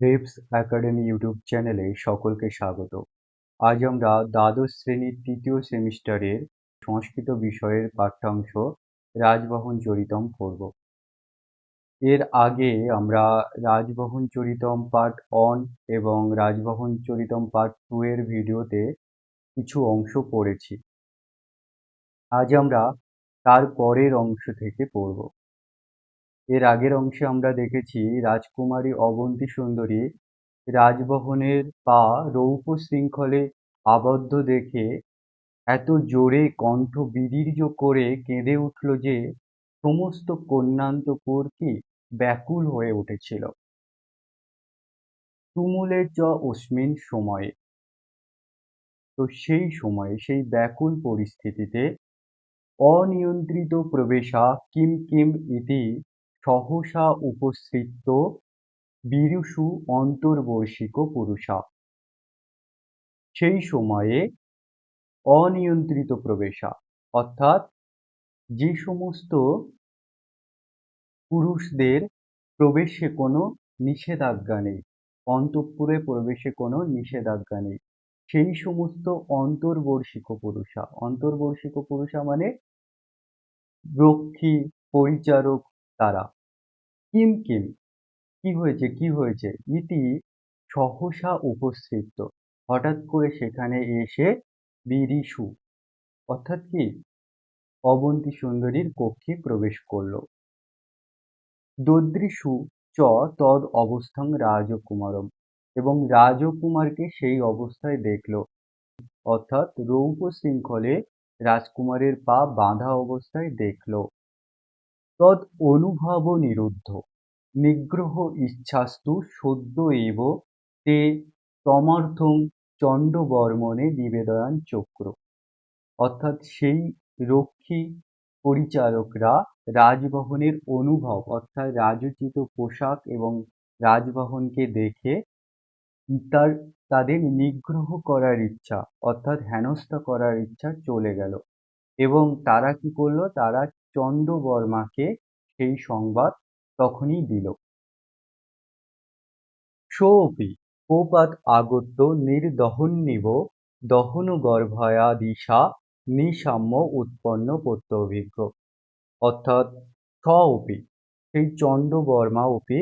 Reps academy YouTube চ্যানেলে সকলকে স্বাগত। আজ আমরা দ্বাদশ শ্রেণির তৃতীয় সেমিস্টারের সংস্কৃত বিষয়ের পাঠ্যাংশ রাজবহন চরিতম পড়ব। এর আগে আমরা রাজবহন চরিতম পার্ট অন এবং রাজবহন চরিতম পার্ট টু এর ভিডিওতে কিছু অংশ পড়েছি। আজ আমরা তার পরের অংশ থেকে পড়ব। এর আগের অংশে আমরা দেখেছি রাজকুমারী অবন্তী সুন্দরী রাজবহনের পা রৌপ্য শৃঙ্খলে আবদ্ধ দেখে এত জোরে কণ্ঠ বিদীর্য করে কেঁদে উঠল যে সমস্ত কন্যান্তপুর কি ব্যাকুল হয়ে উঠেছিল। তুমুলের চ অস্মিন সময়ে। তো সেই সময়ে, সেই ব্যাকুল পরিস্থিতিতে অনিয়ন্ত্রিত প্রবেশা কিম কিম ইতি সহসা উপসৃত বীরুষু অন্তর্বর্ষিক পুরুষা। সেই সময়ে অনিয়ন্ত্রিত প্রবেশা। অর্থাৎ যে সমস্ত পুরুষদের প্রবেশে কোনো নিষেধাজ্ঞা নেই, অন্তঃপুরে প্রবেশে কোনো নিষেধাজ্ঞা নেই, সেই সমস্ত অন্তর্বর্ষিক পুরুষা। অন্তর্বর্ষিক পুরুষা মানে রক্ষী, পরিচারক তারা। কিম কিম, কি হয়েছে কি হয়েছে? ইতি সহসা উপস্থিত। হঠাৎ করে সেখানে এসে বিরিশু অর্থাৎ কি? অবন্তী সুন্দরীর কক্ষে প্রবেশ করল। দদ্রিশু চ তদ অবস্থাং রাজকুমারম, এবং রাজকুমারকে সেই অবস্থায় দেখল। অর্থাৎ রৌপ্য শৃঙ্খলে রাজকুমারের পা বাঁধা অবস্থায় দেখল। তদ অনুভব নিরুদ্ধ। নিগ্রহ ইচ্ছাস্তু সদ্য এব তে তমার্থং চণ্ডবর্মণে নিবেদয়ান চক্র। অর্থাৎ সেই রক্ষী পরিচারকরা রাজবহনের অনুভব, অর্থাৎ রাজোচিত পোশাক এবং রাজবহনকে দেখে তার, তাদের নিগ্রহ করার ইচ্ছা, অর্থাৎ হেনস্থা করার ইচ্ছা চলে গেল। এবং তারা কি করল? তারা চন্দ্রবর্মাকে সেই সংবাদ তখনই দিল। সোপি কোপাত আগত্য নির্দহন্নিব দহনগর্ভয়াদিশা নিসাম্য উৎপন্ন প্রত্যভিজ্ঞ। অর্থাৎ স অপি সেই চন্দ্রবর্মা অপি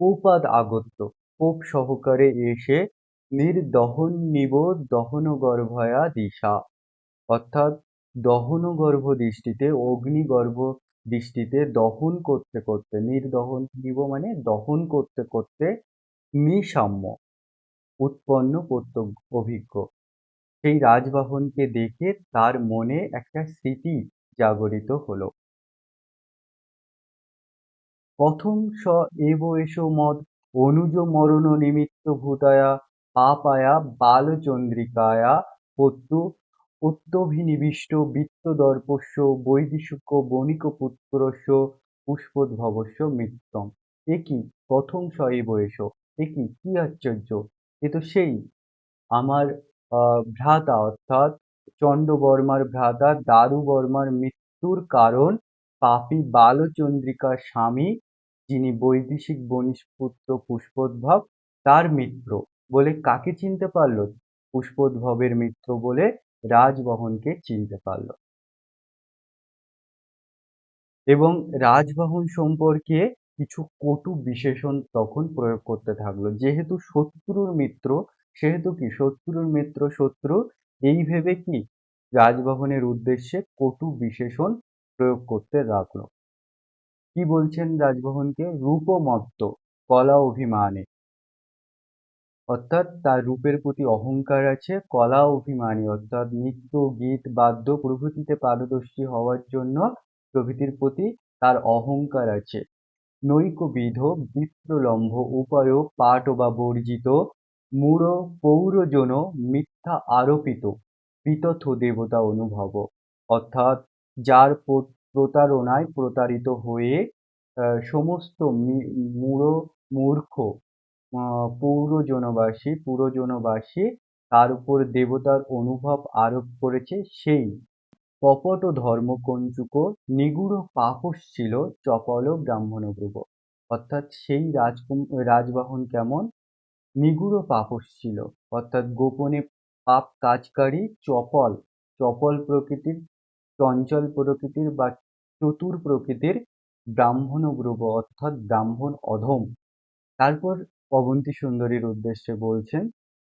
কোপাত আগত্য কোপ সহকারে এসে নির্দহন্নিব দহনগর্ভয়া দিশা। অর্থাৎ দহনগর্ভ দৃষ্টিতে, অগ্নিগর্ভ দৃষ্টিতে দহন করতে করতে, নির্দহন নিব মানে দহন করতে করতে নিসাম্য, উৎপন্ন প্রত্যক্ষ অভিজ্ঞ। সেই রাজবাহনকে দেখে তার মনে একটা স্মৃতি জাগরিত হলো। প্রথম স এব এসো মদ, অনুজ মরণ নিমিত্ত ভূতায়া পাপায়া বালচন্দ্রিকায়া পত্তু অত্যভিনিবিষ্ট বিত্তদর্পস্য বৈদিশুক বণিকপুত্রস্য পুষ্পোদ্ভবস্য মিত্রম এ কি? প্রথম এব এসো এ কি? কি আশ্চর্য? এ তো সেই আমার ভ্রাতা, অর্থাৎ চন্ডবর্মার ভ্রাতা, দারুবর্মার মৃত্যুর কারণ পাপী বালচন্দ্রিকার স্বামী, যিনি বৈদেশিক বণিকপুত্র পুষ্পোদ্ভব, তার মিত্র বলে কাকে চিনতে পারল? পুষ্পোদ্ভবের মিত্র বলে রাজবহনকে চিনতে পারল। এবং রাজবহন সম্পর্কে কিছু কটু বিশেষণ তখন প্রয়োগ করতে থাকল। যেহেতু শত্রুর মিত্র, সেহেতু কি? শত্রুর মিত্র, শত্রু, এই ভেবে কি? রাজভবনের উদ্দেশ্যে কটু বিশেষণ প্রয়োগ করতে লাগল কি বলছেন রাজভবনকে রূপমত্ত, কলা অভিমানে। অর্থাৎ তার রূপের প্রতি অহংকার আছে, কলা অভিমানী, অর্থাৎ নৃত্য, গীত, বাদ্য প্রভৃতিতে পারদর্শী হওয়ার জন্য প্রভৃতির প্রতি তার অহংকার আছে। নৈকবিধ বিপ্রলম্ভ উপায় পাঠ বা বর্জিত, মূঢ়, পৌরজন, মিথ্যা আরোপিত বিতথ দেবতা অনুভব। অর্থাৎ যার প্রতারণায় প্রতারিত হয়ে সমস্ত মূঢ়, মূর্খ পৌরজনবাসী, পুরজনবাসী তার উপর দেবতার অনুভব আরোপ করেছে সেই। কপট ধর্মকঞ্চুক নিগূঢ় পাপস ছিল চপল ব্রাহ্মণব্রুব। অর্থাৎ সেই রাজকুম, রাজবাহন কেমন? নিগূঢ় পাপস ছিল। অর্থাৎ গোপনে পাপ কাজকারী চপল চপল প্রকৃতির, চঞ্চল প্রকৃতির বা চতুর প্রকৃতির ব্রাহ্মণ ব্রুব অর্থাৎ ব্রাহ্মণ অধম। তারপর অবন্তী সুন্দরীর উদ্দেশ্যে বলছেন,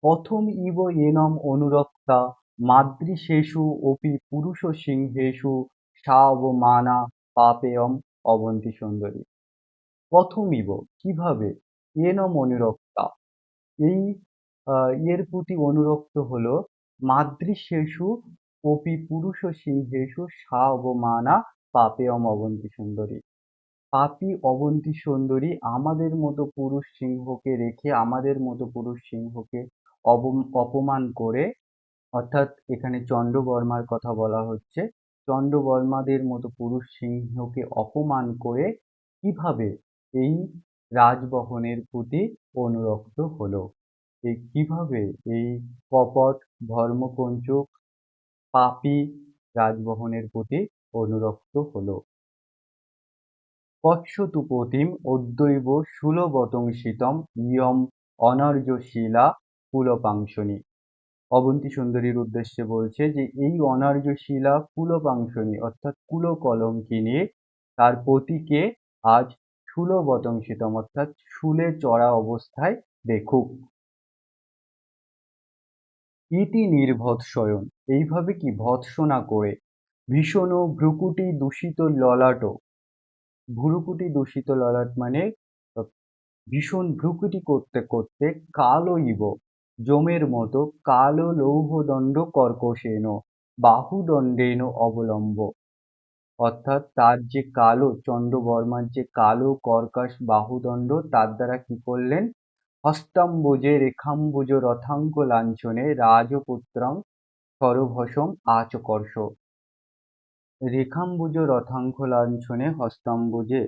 প্রথম ইব এনম অনুরক্তা মাতৃশেষু অপি পুরুষ সিংহেষু সাবমানা পাপেয়ম অবন্তী সুন্দরী। প্রথম ইব, কীভাবে? এনম অনুরক্তা। এই এর প্রতি অনুরক্ত হলো মাতৃশেষু অপি পুরুষ সিংহেষু সাবমানা পাপেয়ম অবন্তী সুন্দরী। পাপী অবন্তী সুন্দরী আমাদের মতো পুরুষ সিংহকে রেখে আমাদের মতো পুরুষ সিংহকে অপমান করে, অর্থাৎ এখানে চন্দ্রবর্মার কথা বলা হচ্ছে, চন্দ্রবর্মাদের মতো পুরুষ সিংহকে অপমান করে কীভাবে এই রাজবহনের প্রতি অনুরক্ত হলো? এই কীভাবে এই কপট ধর্মকঞ্চক পাপী রাজবহনের প্রতি অনুরক্ত হলো? কচ্ছতুপতিম অদ্বৈব শূলবতংসিতম ইয়ম অনার্যশীলা কুলপাংশনী। অবন্তী সুন্দরীর উদ্দেশ্যে বলছে যে, এই অনার্যশীলা কুলপাংশনী অর্থাৎ কুলকলঙ্কিনী তার পতিকে আজ শূলবতংসিতম অর্থাৎ শুলে চড়া অবস্থায় দেখুক। ইতি নির্ভৎসয়ন, এইভাবে কি ভৎসনা করে? ভীষণ ভ্রুকুটি দূষিত ললাট ভ্রুকুটি দূষিত ললাট মানে ভীষণ ভ্রুকুটি করতে করতে কালো ইব জমের মতো কালো লৌহদণ্ড কর্কশেন, বাহুদণ্ডেন অবলম্ব। অর্থাৎ তার যে কালো, চন্দ্রবর্মার যে কালো কর্কশ বাহুদণ্ড, তার দ্বারা কি করলেন? হস্তাম্বুজে রেখাম্বুজ রথাঙ্ক লাঞ্ছনে রাজপুত্রং সরভসম আচকর্ষ। রেখাম্বুজ রথাঙ্ক লাঞ্ছনে হস্তাম্বুজে,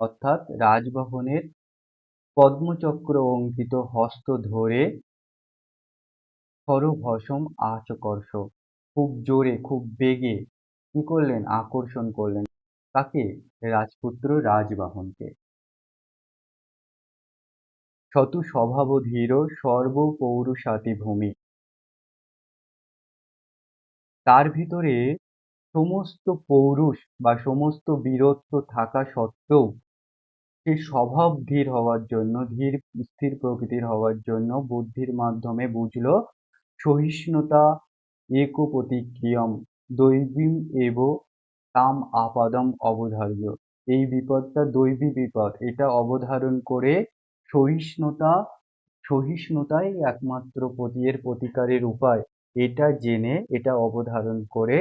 অর্থাৎ রাজবাহনের পদ্মচক্র অঙ্কিত হস্ত ধরে সরভসম আচকর্ষ। খুব জোরে, খুব বেগে কি করলেন? আকর্ষণ করলেন তাকে রাজপুত্র রাজবাহনকে। শতু স্বভাবধীর সর্বপৌরুষাতি ভূমি তার ভিতরে সমস্ত পৌরুষ বা সমস্ত বীরত্ব থাকা সত্ত্বেও সে স্বভাব ধীর হওয়ার জন্য, ধীর, স্থির প্রকৃতির হওয়ার জন্য বুদ্ধির মাধ্যমে বুঝলো, সহিষ্ণুতা এক প্রতিক্রিয়ম দৈবীম এব তাম আপাদম অবধার্য। এই বিপদটা দৈবী বিপদ। এটা অবধারণ করে সহিষ্ণুতা, সহিষ্ণুতাই একমাত্র এর প্রতিকারের উপায়। এটা জেনে, এটা অবধারণ করে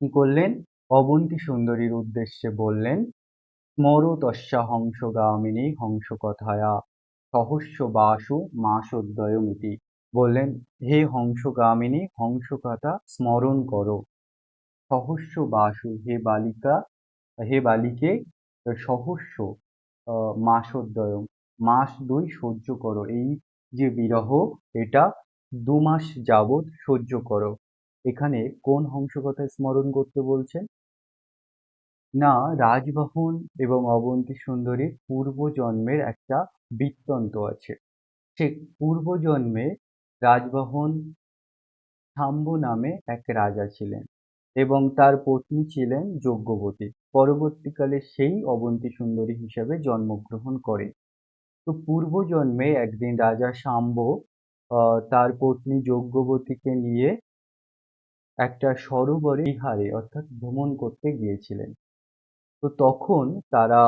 কি করলেন? অবন্তী সুন্দরীর উদ্দেশ্যে বললেন স্মর তস্যা হংসগামিনী হংসকথায়া সহস্য বাসু মাসোদ্দয়মিতি বললেন, হে হংসগামিনী, হংসকথা স্মরণ করো। সহস্য বাসু হে বালিকা, হে বালিকে সহস্য মাসোদ্দয়ম মাস দুই সহ্য করো। এই যে বিরহ, এটা দু মাস যাবৎ সহ্য করো। এখানে কোন হংস কথা স্মরণ করতে বলছেন না, রাজবাহন এবং অবন্তী সুন্দরীর পূর্বজন্মের একটা বৃত্তান্ত আছে। সে পূর্বজন্মে রাজবাহন শাম্ব নামে এক রাজা ছিলেন এবং তার পত্নী ছিলেন যজ্ঞবতী পরবর্তীকালে সেই অবন্তী সুন্দরী হিসাবে জন্মগ্রহণ করে। তো পূর্বজন্মে একদিন রাজা শাম্ব তার পত্নী যজ্ঞবতীকে নিয়ে একটা সরোবরে বিহারে অর্থাৎ ভ্রমণ করতে গিয়েছিলেন। তো তখন তারা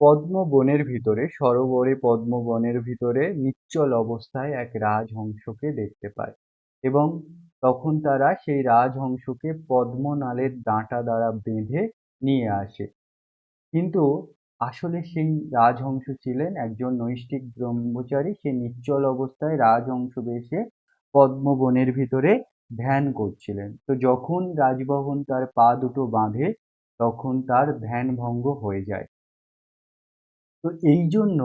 পদ্মবনের ভিতরে, সরোবরে পদ্মবনের ভিতরে নিশ্চল অবস্থায় এক রাজহংসকে দেখতে পায় এবং তখন তারা সেই রাজহংসকে পদ্মনালের ডাঁটা দ্বারা বেঁধে নিয়ে আসে। কিন্তু আসলে সেই রাজহংস ছিলেন একজন নৈষ্ঠিক ব্রহ্মচারী। সে নিশ্চল অবস্থায় রাজহংস বেশে পদ্মবনের ভিতরে ধ্যান করছিলেন। তো যখন রাজভবন তার পা দুটো বাঁধে, তখন তার ধ্যান ভঙ্গ হয়ে যায়। তো এই জন্য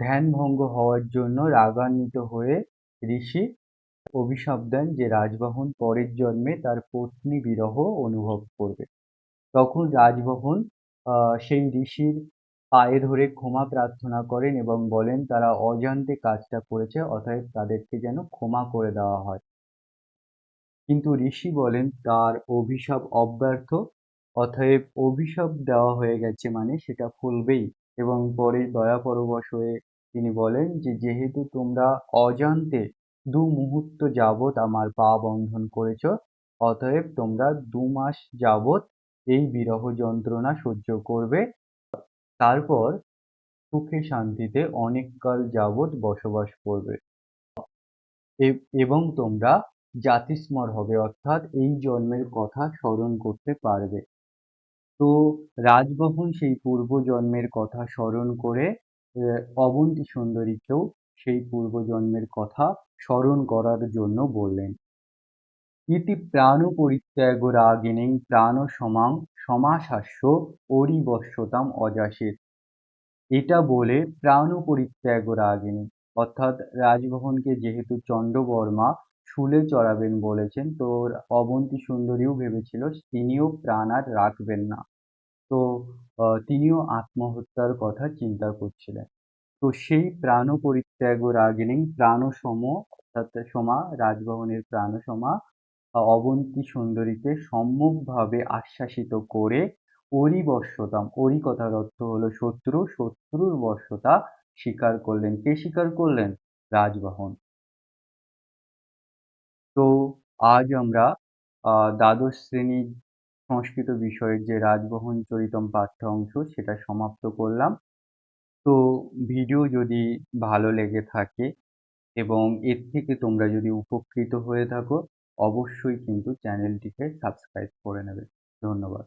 ধ্যান ভঙ্গ হওয়ার জন্য রাগান্বিত হয়ে ঋষি অভিশাপ দেন যে রাজবাহন পরের জন্মে তার পত্নী বিরহ অনুভব করবে। তখন রাজবাহন সেই ঋষির পায়ে ধরে ক্ষমা প্রার্থনা করেন এবং বলেন, তারা অজান্তে কাজটা করেছে, অতএব তাদেরকে যেন ক্ষমা করে দেওয়া হয়। কিন্তু ঋষি বলেন তার অভিশাপ অব্যর্থ, অতএব অভিশাপ দেওয়া হয়ে গেছে মানে সেটা ফলবেই। এবং পরে দয়া পরবশ হয়ে তিনি বলেন যে, যেহেতু তোমরা অজান্তে দু মুহূর্ত যাবৎ আমার পা বন্ধন করেছ, অতএব তোমরা দু মাস যাবৎ এই বিরহ যন্ত্রণা সহ্য করবে। তারপর সুখে শান্তিতে অনেককাল যাবৎ বসবাস করবে। এবং তোমরা জাতিস্মর হবে, অর্থাৎ এই জন্মের কথা স্মরণ করতে পারবে। তো রাজবহন সেই পূর্বজন্মের কথা স্মরণ করে অবন্তী সুন্দরীকেও সেই পূর্বজন্মের কথা স্মরণ করার জন্য বললেন। ইতি প্রাণ পরিত্যাগ রাগিনীং প্রাণ সমাং সমাশাস্য অরিবশ্যতাম অজাসের এটা বলে প্রাণ পরিত্যাগ রাগিনী অর্থাৎ রাজভবনকে যেহেতু চন্দ্রবর্মা শুলে চড়াবেন বলেছেন। তো অবন্তী সুন্দরীও ভেবেছিল তিনিও প্রাণ আর রাখবেন না। তো তিনিও আত্মহত্যার কথা চিন্তা করছিলেন। তো সেই প্রাণ পরিত্যাগ রাগিনী প্রাণসম, অর্থাৎ সমা, রাজভবনের প্রাণসমা অবন্তী সুন্দরীকে সম্মুখভাবে আশ্বাসিত করে ওরি বশ্যতাম ওরি কথার অর্থ হলো শত্রু, শত্রুর বশ্যতা স্বীকার করলেন। কে স্বীকার করলেন? রাজবাহন তো আজ আমরা দ্বাদশ শ্রেণির সংস্কৃত বিষয়ের যে রাজবহন চরিতম পাঠ্য অংশ সেটা সমাপ্ত করলাম। তো ভিডিও যদি ভালো লেগে থাকে এবং এর থেকে তোমরা যদি উপকৃত হয়ে থাকো, অবশ্যই কিন্তু চ্যানেলটিকে সাবস্ক্রাইব করে নেবে। ধন্যবাদ।